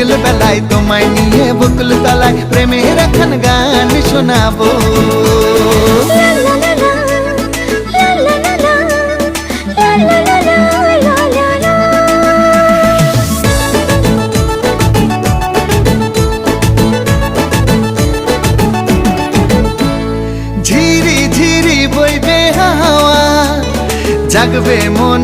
বিকেল বেলায় তোমায় নিয়ে বকুল তলায় প্রেমের এখন গান শোনাবো। জাগবে মনে